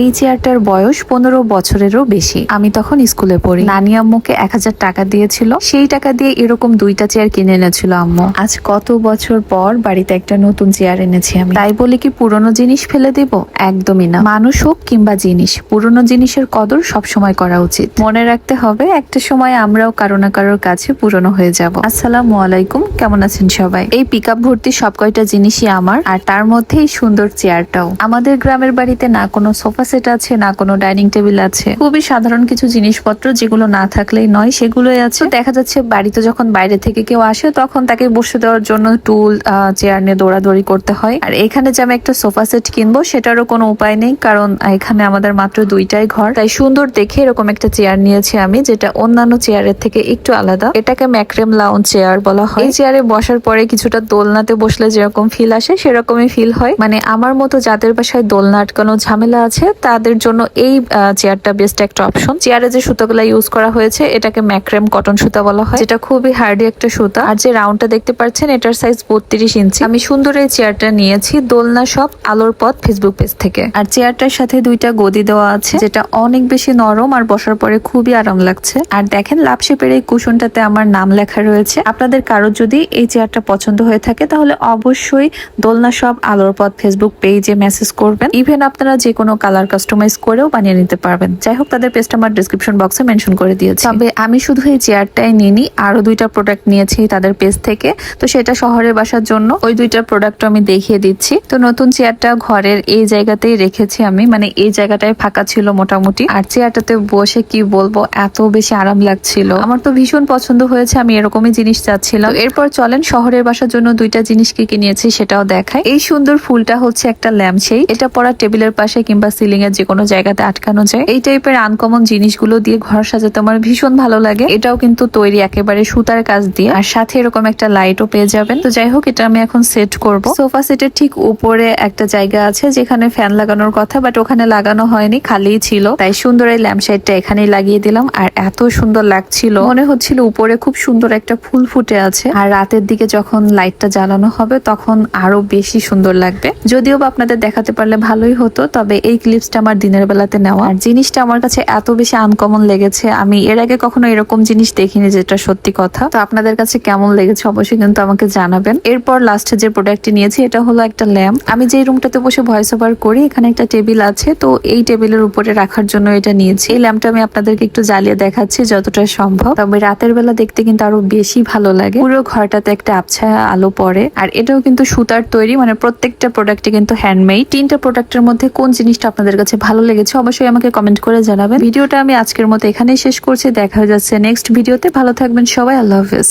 এই চেয়ারটার বয়স পনেরো বছরেরও বেশি। আমি তখন স্কুলে পড়ি। নানি আম্মুকে এক হাজার টাকা দিয়েছিল। সেই টাকা দিয়ে এরকম দুইটা চেয়ার কিনে এনেছিল আম্মু। আজ কত বছর পর বাড়িতে একটা নতুন চেয়ার এনেছি আমি। তাই বলে কি পুরনো জিনিস ফেলে দেব? একদমই না। মানুষ হোক কিংবা জিনিস, পুরনো জিনিসের কদর সব সময় করা উচিত। মনে রাখতে হবে, একটা সময় আমরাও কারও না কারোর কাছে পুরনো হয়ে যাব। আসসালামু আলাইকুম, কেমন আছেন সবাই? এই পিক আপ ভর্তি সব কয়টা জিনিসই আমার, আর তার মধ্যে এই সুন্দর চেয়ারটাও। আমাদের গ্রামের বাড়িতে না কোনো সোফা সেট আছে, না কোনো ডাইনিং টেবিল আছে। খুবই সাধারণ কিছু জিনিসপত্র যেগুলো না থাকলেই নয়, সেগুলোই আছে। দেখা যাচ্ছে বাড়িতে যখন বাইরে থেকে কেউ আসে, তখন তাকে বসে দেওয়ার জন্য টুল চেয়ার নিয়ে দৌড়াদৌড়ি করতে হয়। আর এখানে যে আমি একটা সোফা সেট কিনবো, সেটারও কোনো উপায় নেই, কারণ এখানে আমাদের মাত্র দুইটাই ঘর। তাই সুন্দর দেখে এরকম একটা চেয়ার নিয়েছি আমি, যেটা অন্যান্য চেয়ারের থেকে একটু আলাদা। এটাকে ম্যাক্রেম লাউন চেয়ার বলা হয়। এই চেয়ারে বসার পরে কিছুটা দোলনাতে বসলে যেরকম ফিল আসে, সেরকমই ফিল হয়। মানে আমার মতো যাদের বাসায় দোলনা আটকানো ঝামেলা আছে তাদের জন্য এই চেয়ারটা বেস্ট একটা অপশন চেয়ারে যে সুতোগুলা ইউজ করা হয়েছে, এটাকে ম্যাক্রেম কটন সুতা বলা হয়। যেটা খুবই হার্ডি একটা সুতা। আর যে রাউন্ডটা দেখতে পাচ্ছেন, এটার সাইজ বত্রিশ ইঞ্চি। আমি সুন্দর এই চেয়ারটা নিয়েছি দোলনা সব আলোর পথ ফেসবুক পেজ থেকে। আর চেয়ারটার সাথে দুইটা গদি দেওয়া আছে, যেটা অনেক বেশি নরম আর বসার পরে খুবই আরাম লাগছে। আর দেখেন, লাভ শেপের এই কুশনটাতে আমার নাম লেখা রয়েছে। আপনাদের কারোর যদি এই চেয়ারটা পছন্দ হয়ে থাকে, তাহলে অবশ্যই দোলনা সব আলোর পথ ফেসবুক পেজে মেসেজ করবেন। ইভেন আপনারা যে কোনো কালার কাস্টমাইজ করেও বানিয়ে নিতে পারবেন। যাই হোক তাদের পেজটা আমার ডিসক্রিপশন বক্সে মেনশন করে দিয়েছি। তবে আমি শুধু এই চেয়ারটাই নিইনি, আরও দুইটা প্রোডাক্ট নিয়েছি তাদের পেজ থেকে। তো সেটা শহরে বাসার জন্য। ওই দুইটা প্রোডাক্ট আমি দেখিয়ে দিচ্ছি। তো নতুন চেয়ারটা ঘরের এই জায়গাতেই রেখেছি আমি। মানে এই জায়গাটায় ফাঁকা ছিল মোটামুটি। আর চেয়ারটাতে বসে কি বলব, এত বেশি আরাম লাগছিল। আমার তো ভীষণ পছন্দ হয়েছে, আমি এরকমই জিনিস চাচ্ছিলাম। এরপর চলেন, শহরের বাসার জন্য দুইটা জিনিস কি কি নিয়েছি সেটাও দেখায় এই সুন্দর ফুলটা হচ্ছে একটা ল্যাম্প সেই এটা পরা টেবিলের পাশে কিংবা সিলিং এর যে কোনো জায়গাতে আটকানো যায়, এই টাইপের আনকমন জিনিসগুলো দিয়ে ঘর সাজাতে আমার ভীষণ ভালো লাগে। এটাও কিন্তু তৈরি একেবারে সুতার কাজ দিয়ে, আর সাথে এরকম একটা লাইটও পেয়ে যাবেন। তো যাই হোক, এটা আমি এখন সেট করব। সোফা সেটের ঠিক উপরে একটা জায়গা আছে যেখানে ফ্যান লাগানোর কথা বাট ওখানে লাগানো হয়নি খালিই ছিল। তাই সুন্দর এই ল্যাম্প সাইডটা এখানেই লাগিয়ে দিলাম, আর এত সুন্দর লাগছিল। মনে হচ্ছিল উপরে খুব সুন্দর একটা ফুল ফুটে আছে, আর রাতের দিকে যখন লাইটটা জ্বালানো হবে, তখন আরও বেশি সুন্দর লাগবে। যদিও বা আপনাদের দেখাতে পারলে ভালোই হতো, তবে এই ক্লিপসটা আমার দিনের বেলাতে নেওয়া। আর জিনিসটা আমার কাছে এত বেশি আনকমন লেগেছে, আমি এর আগে কখনো এরকম জিনিস দেখিনি যেটা সত্যি কথা। তো আপনাদের কাছে কেমন লেগেছে অবশ্যই কিন্তু আমাকে জানাবেন। এরপর লাস্টে যে প্রোডাক্টটি নিয়েছি, এটা হলো একটা ল্যাম্প আমি যে রুমটাতে বসে ভয়েস ওভার করি, এখানে একটা টেবিল আছে, তো এই টেবিলের উপরে রাখার জন্য এটা নিয়েছি। এই ল্যাম্পটা আমি আপনাদেরকে একটু জ্বালিয়ে দেখাচ্ছি যতটা সম্ভব। তবে রাতের বেলা দেখতে কিন্তু আরও বেশি ভালো লাগে। পুরো ঘরটাতে একটা আবছায়া আলো পড়ে। আর এটাও কিন্তু সুতার তৈরি মানে প্রত্যেকটা প্রোডাক্টে কিন্তু হ্যান্ডমেড তিনটা প্রোডাক্টের মধ্যে কোন জিনিসটা আপনাদের কাছে ভালো লেগেছে, অবশ্যই আমাকে কমেন্ট করে জানাবেন। ভিডিওটা আমি আজকের মতো এখানেই শেষ করছি, দেখা যাচ্ছে নেক্সট ভিডিওতে। ভালো থাকবেন সবাই, আল্লাহ হাফেজ।